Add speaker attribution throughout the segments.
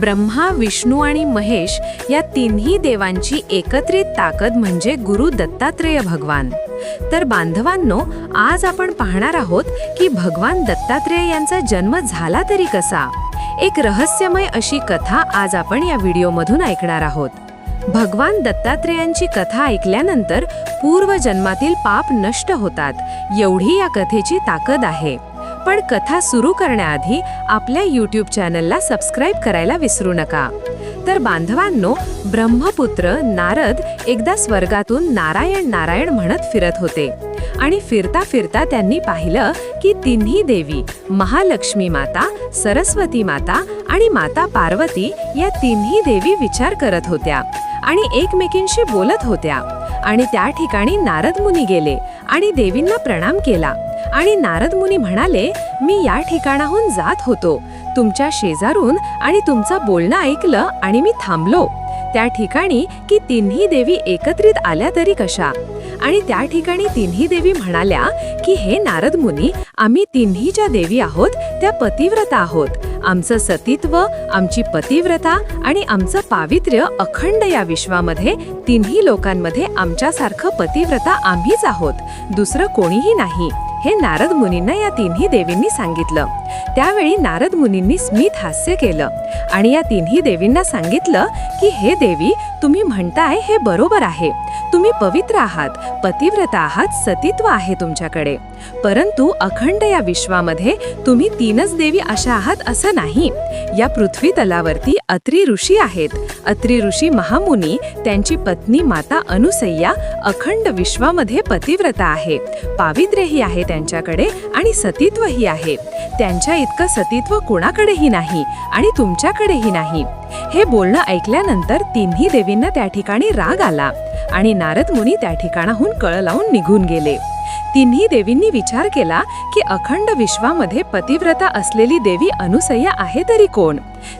Speaker 1: ब्रह्मा विष्णू आणि महेश या तिन्ही देवांची एकत्रित ताकद म्हणजे गुरु दत्तात्रेय भगवान. तर बांधवांनो आज आपण पाहणार आहोत की भगवान दत्तात्रेय यांचा जन्म झाला तरी कसा? एक रहस्यमय अशी कथा आज आपण या व्हिडिओमधून ऐकणार आहोत. भगवान दत्तात्रेयांची कथा ऐकल्यानंतर पूर्वजन्मातील पाप नष्ट होतात एवढी या कथेची ताकद आहे. पण कथा सुरू करण्याआधी आपल्या यूट्यूब चॅनलला सबस्क्राईब करायला विसरू नका. तर बांधवांनो ब्रह्मपुत्र नारद एकदा स्वर्गातून नारायण नारायण म्हणत फिरत होते आणि फिरता फिरता त्यांनी पाहिलं की तिन्ही देवी महालक्ष्मी माता सरस्वती माता आणि माता पार्वती या तिन्ही देवी विचार करत होत्या आणि एकमेकींशी बोलत होत्या. आणि त्या ठिकाणी नारद मुनी गेले आणि देवींना प्रणाम केला. आणि नारद मुनी म्हणाले मी या ठिकाणाहून जात होतो. तुमच्या शेजारून आणि तुमचं बोलणं ऐकलं आणि मी थांबलो. त्या ठिकाणी की तिन्ही देवी एकत्रित आल्या तरी कशा? आणि त्या ठिकाणी तिन्ही देवी म्हणाल्या की हे नारद मुनी आम्ही तिन्ही ज्या देवी आहोत त्या पतिव्रता आहोत. आमचं सतीत्व आमची पतिव्रता आणि आमचं पावित्र्य अखंड या विश्वामध्ये तिन्ही लोकांमध्ये आमच्यासारखं पतिव्रता आम्हीच आहोत. दुसरं कोणीही नाही. हे नारद मुनींना या तिन्ही देवींनी सांगितलं. त्यावेळी नारद मुनींनी स्मित हास्य केलं आणि या तिन्ही देवींना सांगितलं की हे देवी तुम्ही म्हणताय हे बरोबर आहे. तुम्ही पवित्र आहात पतिव्रता आहात सतीत्व आहे तुमच्याकडे. परंतु अखंड या विश्वामध्ये तुम्ही तीनच देवी अशा आहात असं नाही. या पृथ्वी तलावरती अत्री ऋषी आहेत. अत्री ऋषी महामुनी त्यांची पत्नी माता अनुसय्या अखंड विश्वामध्ये पतिव्रता आहे. पावित्र्यही आहे त्यांच्याकडे आणि सतीत्वही आहे. त्यांच्या इतकं सतीत्व कोणाकडेही नाही आणि तुमच्याकडेही नाही. हे बोलणं ऐकल्यानंतर तिन्ही देवींना त्या ठिकाणी राग आला आणि नारद मुनी त्या ठिकाणाहून कळ लावून निघून गेले. तिन्ही देवींनी विचार केला की अखंड विश्वामध्ये पतिव्रता असलेली देवी अनुसय्या आहे तरी कोण?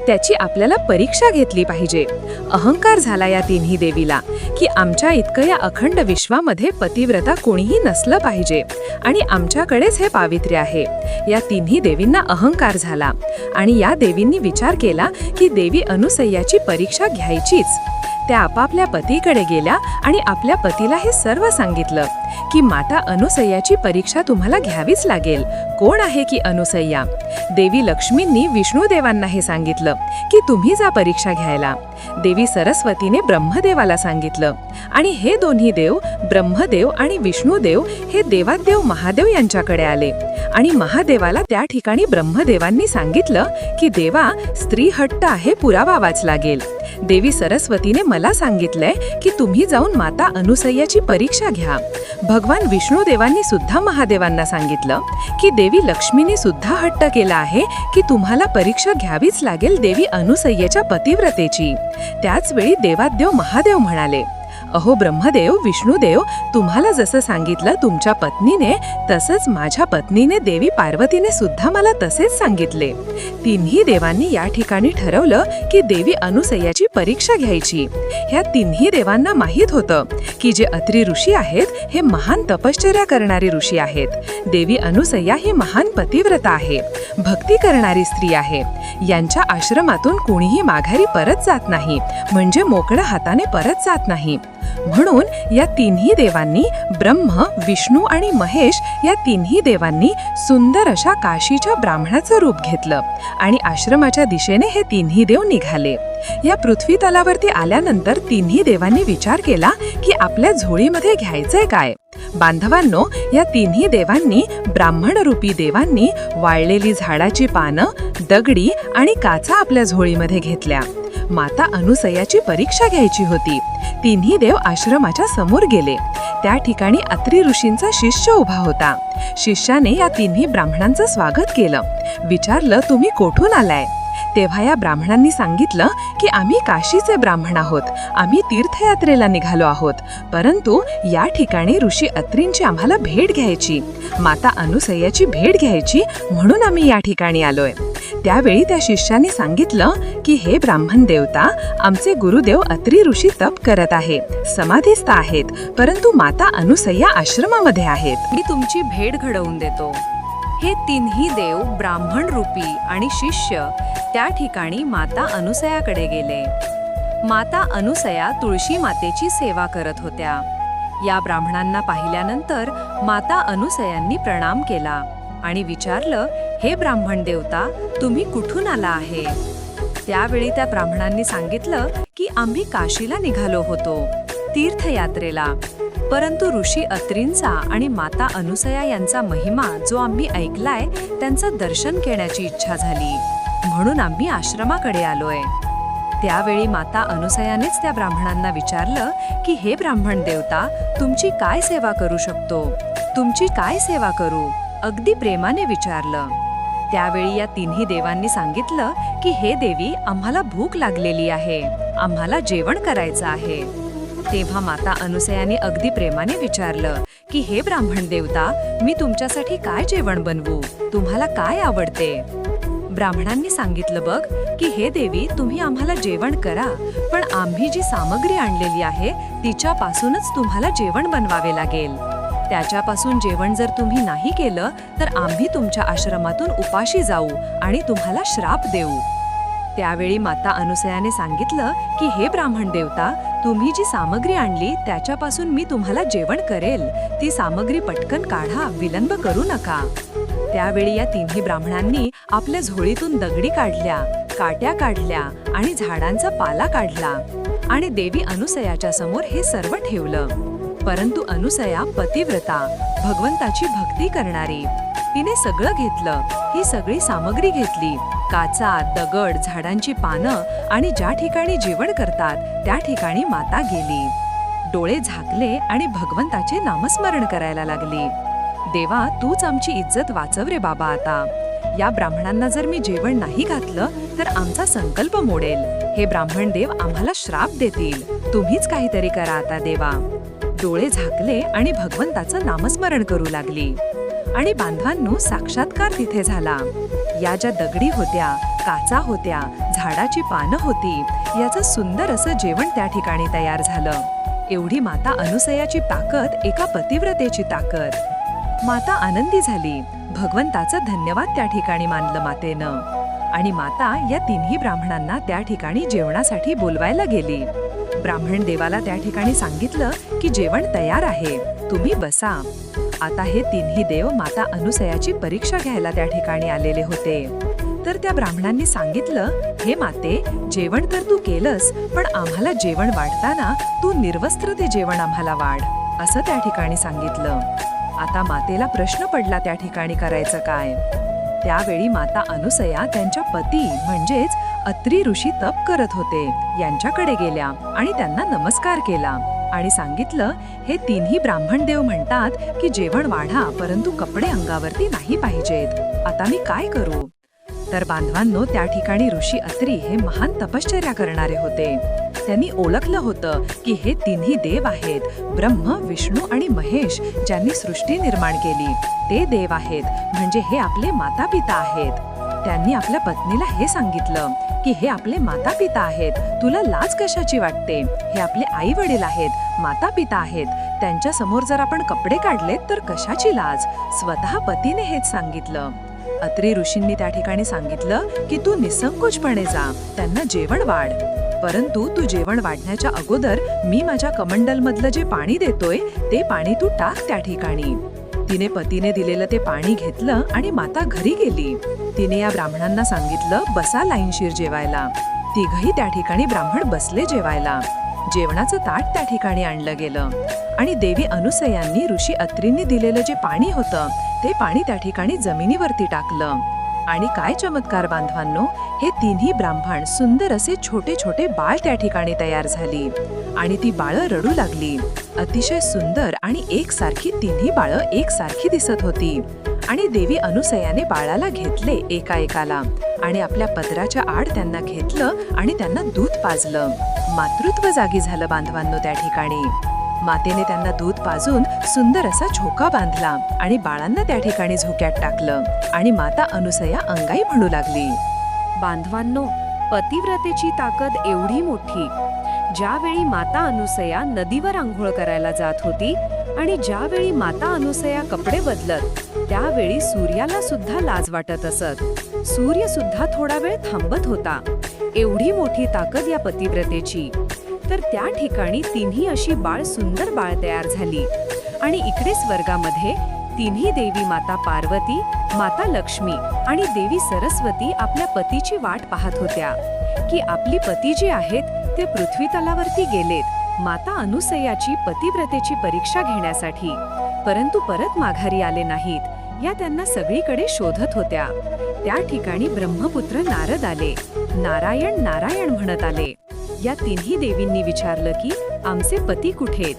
Speaker 1: त्याची आपल्याला परीक्षा घेतली पाहिजे. अहंकार झाला या तिन्ही देवीला की आमच्या इतकं या अखंड विश्वामध्ये पतिव्रता कोणीही नसलं पाहिजे आणि आमच्याकडेच हे पावित्र्य आहे. या तिन्ही देवींना अहंकार झाला आणि या देवींनी विचार केला की देवी अनुसय्याची परीक्षा घ्यायचीच. त्या आपापल्या पतीकडे गेल्या आणि आपल्या पतीला हे सर्व सांगितलं की माता अनुसय्याची परीक्षा तुम्हाला घ्यावीच लागेल. कोण आहे की अनुसय्या? देवी लक्ष्मींनी विष्णूदेवांना हे सांगितलं की तुम्ही जा परीक्षा घ्यायला. देवी सरस्वतीने ब्रह्मदेवाला सांगितलं आणि हे दोन्ही देव ब्रह्मदेव आणि विष्णुदेव हे देवादेव महादेव यांच्याकडे आले. आणि महादेवाला त्या ठिकाणी ब्रह्मदेवांनी सांगितलं की देवा स्त्री हट्ट आहे पुरावा वाच लागेल. देवी सरस्वतीने मला सांगितलंय की तुम्ही जाऊन माता अनुसय्याची परीक्षा घ्या. भगवान विष्णुदेवांनी सुद्धा महादेवांना सांगितलं की देवी लक्ष्मीने सुद्धा हट्ट केला आहे की तुम्हाला परीक्षा घ्यावीच लागेल देवी अनुसय्याच्या पतिव्रतेची. त्याचवेळी देवादेव महादेव म्हणाले अहो ब्रह्मदेव विष्णुदेव तुम्हाला जसं सांगितलं तुमच्या पत्नीने तसंच माझ्या पत्नीने देवी पार्वतीने सुद्धा मला तसेच सांगितले. तिन्ही देवांनी या ठिकाणी ठरवलं की देवी अनुसयाची परीक्षा घ्यायची. ह्या तिन्ही देवांना माहीत होतं की जे अत्री ऋषी आहेत हे महान तपश्चर्या करणारे ऋषी आहेत. देवी अनुसय्या ही महान पतिव्रता आहे. भक्ती करणारी स्त्री आहे. यांच्या आश्रमातून कोणीही माघारी परत जात नाही. म्हणजे मोकळ्या हाताने परत जात नाही. म्हणून या तिन्ही देवांनी ब्रह्म विष्णू आणि महेश या तिन्ही देवांनी सुंदर अशा काशीच्या ब्राह्मणाचं रूप घेतलं आणि आश्रमाच्या दिशेने हे तिन्ही देव निघाले. या पृथ्वी तलावरती आल्यानंतर तिन्ही देवांनी विचार केला की आपल्या झोळीमध्ये घ्यायचंय काय? बांधवांनो या तिन्ही देवांनी ब्राह्मण रूपी देवांनी वाळलेली झाडाची पानं दगडी आणि काचा आपल्या झोळीमध्ये घेतल्या. माता अनुसयाची परीक्षा घ्यायची होती. तिन्ही देव आश्रमाच्या समोर गेले. त्या ठिकाणी अत्री ऋषींचा शिष्य उभा होता. शिष्याने या तिन्ही ब्राह्मणांचं स्वागत केलं. विचारलं तुम्ही कोठून आलाय? तेव्हा या ब्राह्मणांनी सांगितलं की आम्ही काशीचे ब्राह्मण आहोत. आम्ही तीर्थयात्रेला निघालो आहोत. परंतु या ठिकाणी ऋषी अत्रींची आम्हाला भेट घ्यायची. माता अनुसयाची भेट घ्यायची म्हणून आम्ही या ठिकाणी आलोय. त्यावेळी त्या शिष्याने सांगितलं की हे ब्राह्मण देवता आमचे गुरुदेव अत्री ऋषी तप करत आहे समाधीस्थ आहेत परंतु माता अनुसय्या आश्रमामध्ये आहेत.
Speaker 2: मी तुमची भेट घडवून देतो.
Speaker 1: हे तिन्ही देव ब्राह्मण रूपी आणि शिष्य त्या ठिकाणी माता अनुसयाकडे गेले. माता अनुसया तुळशी मातेची सेवा करत होत्या. या ब्राह्मणांना पाहिल्यानंतर माता अनुसयांनी प्रणाम केला आणि विचारलं हे ब्राह्मण देवता तुम्ही कुठून आला आहे? त्यावेळी त्या ब्राह्मणांनी सांगितलं की आम्ही काशीला निघालो होतो तीर्थयात्रेला. परंतु ऋषी अत्रींचा आणि माता अनुसया यांचा महिमा जो आम्ही ऐकलाय त्यांचं दर्शन घेण्याची इच्छा झाली. म्हणून आम्ही आश्रमाकडे आलोय. त्यावेळी माता अनुसयानेच त्या ब्राह्मणांना विचारलं की हे ब्राह्मण देवता तुमची काय सेवा करू शकतो? तुमची काय सेवा करू? अगदी प्रेमाने विचारलं. त्यावेळी या तिन्ही देवांनी सांगितलं की हे देवी आम्हाला भूक लागलेली आहे. आम्हाला जेवण करायचं आहे. तेव्हा माता अनुसयाने अगदी प्रेमाने विचारलं की हे ब्राह्मण देवता मी तुमच्यासाठी काय जेवण बनवू? तुम्हाला काय आवडते? ब्राह्मणांनी सांगितलं बघ की हे देवी तुम्ही आम्हाला जेवण करा पण आम्ही जी सामग्री आणलेली आहे तिच्यापासूनच तुम्हाला जेवण बनवावे लागेल. त्याच्यापासून जेवण जर तुम्ही नाही केलं तर आम्ही तुमच्या आश्रमातून उपाशी जाऊ आणि तुम्हाला श्राप देऊ. त्यावेळी माता अनुसयाने सांगितलं की हे ब्राह्मण देवता तुम्ही जी सामग्री आणली त्याच्यापासून मी तुम्हाला जेवण करेल. ती सामग्री पटकन काढा विलंब करू नका. त्यावेळी या तिन्ही ब्राह्मणांनी आपल्या झोळीतून दगडी काढल्या काट्या काढल्या आणि झाडांचा पाला काढला आणि देवी अनुसयाच्या समोर हे सर्व ठेवलं. परंतु अनुसया पतिव्रता भगवंताची भक्ती करणारी. तिने सगळं घेतलं ही सगळी सामग्री घेतली. काचा दगड झाडांची पानं आणि ज्या ठिकाणी जेवण करतात त्या ठिकाणी माता गेली. डोळे झाकले आणि भगवंताचे नामस्मरण करायला लागली. देवा तूच आमची इज्जत वाचव रे बाबा आता. या ब्राह्मणांना जर मी जेवण नाही घातलं तर आमचा संकल्प मोडेल. हे ब्राह्मण देव आम्हाला श्राप देतील. तुम्हीच काहीतरी करा आता देवा. डोळे झाकले आणि भगवंताचं नामस्मरण करू लागली. आणि बांधवांनो साक्षात्कार तिथे झाला. या ज्या दगडी होत्या काचा होत्या झाडाची पानं होती याचं सुंदर असं जेवण त्या ठिकाणी तयार झालं. एवढी माता अनुसयाची ताकद एका पतिव्रतेची ताकद. माता आनंदी झाली. भगवंताचं धन्यवाद त्या ठिकाणी मानलं मातेनं. आणि माता या तिन्ही ब्राह्मणांना त्या ठिकाणी जेवणासाठी बोलवायला गेली. ब्राह्मण देवाला त्या ठिकाणी सांगितलं की जेवण तयार आहे तुम्ही बसा. आता हे तिन्ही देव माता अनुसयाची परीक्षा घ्यायला त्या ठिकाणी आलेले होते. तर त्या ब्राह्मणांनी सांगितलं हे माते जेवण तर तू केलंस पण आम्हाला जेवण वाढताना तू निर्वस्त्र ते जेवण आम्हाला वाढ असं त्या ठिकाणी सांगितलं. आता मातेला प्रश्न पडला त्या ठिकाणी करायचं काय? त्यावेळी माता अनुसया त्यांच्या पती म्हणजेच अत्री ऋषी तप करत होते. यांच्याकडे गेल्या आणि त्यांना नमस्कार केला आणि सांगितलं हे तिन्ही ब्राह्मण देव म्हणतात की जेवण वाढा परंतु कपडे अंगावरती नाही पाहिजेत. आता मी काय करू? तर बांधवांनो त्या ठिकाणी ऋषी अत्री हे महान तपश्चर्या करणारे होते. त्यांनी ओळखलं होतं की हे तिन्ही देव आहेत ब्रह्म विष्णू आणि महेश ज्यांनी सृष्टी निर्माण केली. ते देव आहेत म्हणजे हे आपले माता पिता आहेत. त्यांनी आपल्या पत्नीला हे सांगितलं की हे आपले माता पिता आहेत. तुला लाज कशाची वाटते? हे आपले आई वडील आहेत. माता पिता आहेत. त्यांच्यासमोर जर आपण कपडे काढलेत तर कशाची लाज? स्वतः पतीने हेच सांगितलं. अत्री ऋषींनी त्या ठिकाणी सांगितलं की तू निसंकोचपणे जा. त्यांना जेवण वाढ. परंतु तू जेवण वाढण्याच्या अगोदर मी माझ्या कमंडल मधलं जे पाणी देतोय ते पाणी तू टाक त्या ठिकाणी. तिने पतीने दिलेलं ते पाणी घेतलं आणि माता घरी गेली. तिने या ब्राह्मणांना सांगितलं बसा लाईनशीर जेवायला. तिघही त्या ठिकाणी ब्राह्मण बसले जेवायला. जेवणाचं ताट त्या ठिकाणी आणलं गेलं. आणि देवी अनुसयांनी ऋषी अत्रींनी दिलेलं जे पाणी होतं ते पाणी त्या ठिकाणी जमिनीवरती टाकलं. आणि काय चमत्कार बांधवांनो हे तिन्ही ब्राह्मण सुंदर असे छोटे छोटे बाळ त्या ठिकाणी तयार झाली. आणि ती बाळं रडू लागली. अतिशय सुंदर आणि एकसारखी तिन्ही बाळं एकसारखी दिसत होती. आणि देवी अनुसयाने बाळाला घेतले एका एकाला आणि आपल्या पदराच्या आड त्यांना घेतलं आणि त्यांना दूध पाजलं. मातृत्व जागी झालं बांधवांनो त्या ठिकाणी. मातेने त्यांना दूध पाजून सुंदर असा झोका बांधला आणि बाळांना त्या ठिकाणी झोक्यात टाकलं. आणि माता अनुसया अंगाई म्हणू लागली. बांधवांनो पतिव्रतेची ताकद एवढी मोठी. ज्यावेळी माता अनुसया नदीवर आंघोळ करायला जात होती आणि ज्यावेळी माता अनुसया कपडे बदलत त्यावेळी सूर्याला सुद्धा लाज वाटत असत. सूर्य सुद्धा थोडा वेळ थांबत होता. एवढी मोठी ताकद या पतिव्रतेची. तर त्या ठिकाणी तिन्ही अशी बाळ सुंदर बाळ तयार झाली. आणि इकडे स्वर्गामध्ये तिन्ही देवी माता पार्वती माता लक्ष्मी आणि देवी सरस्वती आपल्या पतीची वाट पाहत होत्या. की आपली पती जे आहेत ते पृथ्वी तलावरती गेलेत. माता अनुसयाची पतिव्रतेची परीक्षा घेण्यासाठी. परंतु परत माघारी आले नाहीत. या त्यांना सगळीकडे शोधत होत्या. त्या ठिकाणी ब्रह्मपुत्र नारद आले. नारायण नारायण म्हणत आले. या तिन्ही देवींनी विचारलं की आमचे पती कुठेत?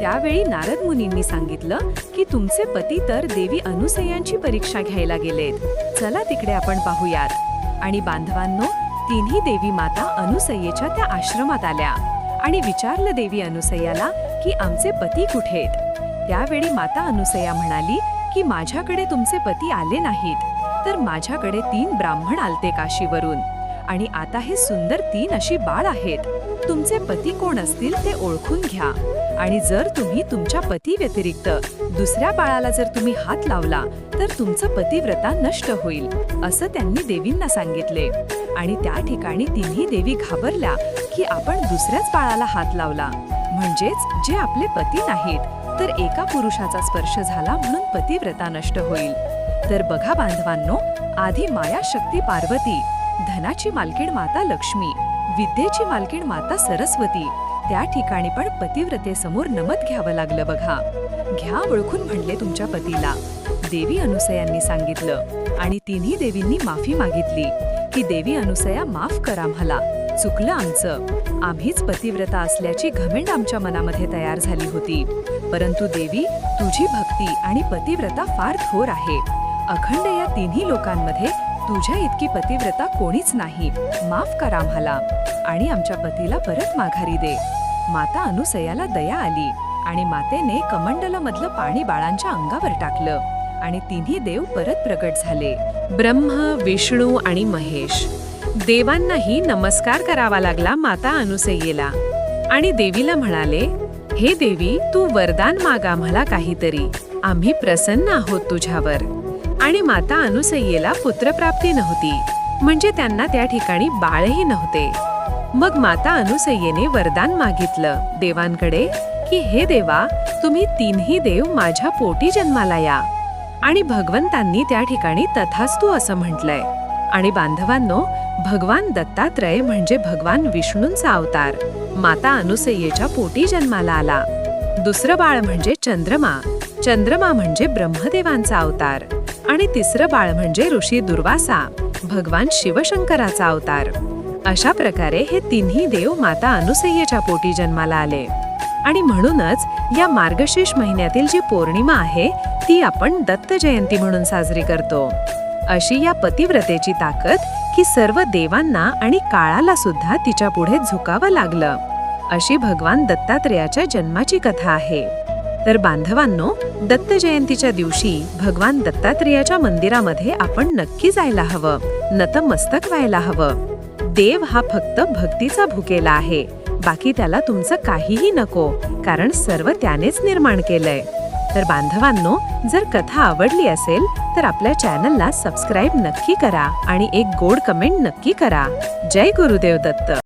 Speaker 1: त्यावेळी नारद मुनींनी सांगितलं की तुमचे पती तर देवी अनुसयांची परीक्षा घ्यायला गेलेत. चला तिकडे आपण पाहूयात. आणि बांधवांनो तिन्ही देवी माता अनुसयेच्या त्या आश्रमात आल्या. आणि विचारलं देवी अनुसयाला की आमचे पती कुठे आहेत? त्यावेळी माता अनुसया म्हणाली की माझ्याकडे तुमचे पती आले नाहीत. तर माझ्याकडे तीन ब्राह्मण आलते काशीवरून. आणि आता हे सुंदर तीन अशी बाळ आहेत. तुमचे पती कोण असतील ते ओळखून घ्या. आणि जर तुम्ही तुमच्या पती व्यतिरिक्त दुसऱ्या बाळाला जर तुम्ही हात लावला तर तुमचं पतिव्रता नष्ट होईल असं त्यांनी देवींना सांगितले. आणि त्या ठिकाणी तिन्ही देवी घाबरल्या की आपण दुसऱ्याच बाळाला हात लावला. म्हणजेच जे आपले पती नाहीत तर एका पुरुषाचा स्पर्श झाला म्हणून पतिव्रता नष्ट होईल. तर बघा बांधवांनो आधी माया शक्ती पार्वती धनाची मालकीण माता लक्ष्मी विद्येची मालकीण माता सरस्वती त्या ठिकाणी पण पतिव्रतेसमोर नमत घ्यावं लागलं बघा. घ्या ओळखून म्हणले तुमच्या पतीला. देवी अनुसयांनी सांगितलं. आणि तिन्ही देवींनी माफी मागितली. की देवी अनुसया माफ करा मला. चुकलं आमचं. आम्हीच पतिव्रता असल्याची घमेंड आमच्या मनामध्ये तयार झाली होती. परंतु देवी तुझी भक्ती आणि पतिव्रता फार थोर आहे. अखंड या तिन्ही लोकांमध्ये तुझ्या इतकी पतिव्रता कोणीच नाही. माफ करा आम्हाला आणि आमच्या पतीला परत माघारी दे. माता अनुसयाला दया आली आणि मातेने कमंडलमधलं पाणी बाळांच्या अंगावर टाकलं. आणि तिन्ही देव परत प्रगट झाले. ब्रह्म विष्णू आणि महेश. देवांनाही नमस्कार करावा लागला माता अनुसयेला आणि देवीला म्हणाले हे देवी तू वरदान माग आम्हाला काहीतरी. आम्ही प्रसन्न आहोत तुझ्यावर. आणि माता अनुसयेला पुत्रप्राप्ती नव्हती. म्हणजे त्यांना त्या ठिकाणी बाळही नव्हते. मग माता अनुसयेने वरदान मागितलं. देवांकडे की हे देवा तुम्ही तीनही देव माझ्या पोटी जन्माला या. आणि भगवंतांनी त्या ठिकाणी तथास्तू असं म्हटलंय. आणि बांधवांनो भगवान दत्तात्रय म्हणजे भगवान विष्णूंचा अवतार. माता अनुसयेच्या पोटी जन्माला आला. दुसरं बाळ म्हणजे चंद्रमा. चंद्रमा म्हणजे ब्रह्मदेवांचा अवतार. आणि तिसरं बाळ म्हणजे ऋषी दुर्वासा भगवान शिवशंकराचा अवतार. अशा प्रकारे हे तिन्ही देव माता अनुसयेच्या पोटी जन्माला आले. आणि म्हणूनच या मार्गशीर्ष महिन्यातील जी पौर्णिमा आहे ती आपण दत्त जयंती म्हणून साजरी करतो. अशी या पतिव्रतेची ताकद की सर्व देवांना आणि काळाला सुद्धा तिच्या पुढे झुकावं लागलं. अशी भगवान दत्तात्रेयाच्या जन्माची कथा आहे. तर बांधवांनो दत्त जयंतीच्या दिवशी भगवान दत्तात्रेयाच्या मंदिरामध्ये आपण नक्की जायला हवं नतमस्तक व्हायला हवं. देव हा फक्त भक्तीचा भुकेला आहे. बाकी त्याला तुमचं काहीही नको कारण सर्व त्यानेच निर्माण केलंय. तर बांधवांनो जर कथा आवडली असेल तर आपल्या चॅनलला सबस्क्राईब नक्की करा आणि एक गोड कमेंट नक्की करा. जय गुरुदेव दत्त.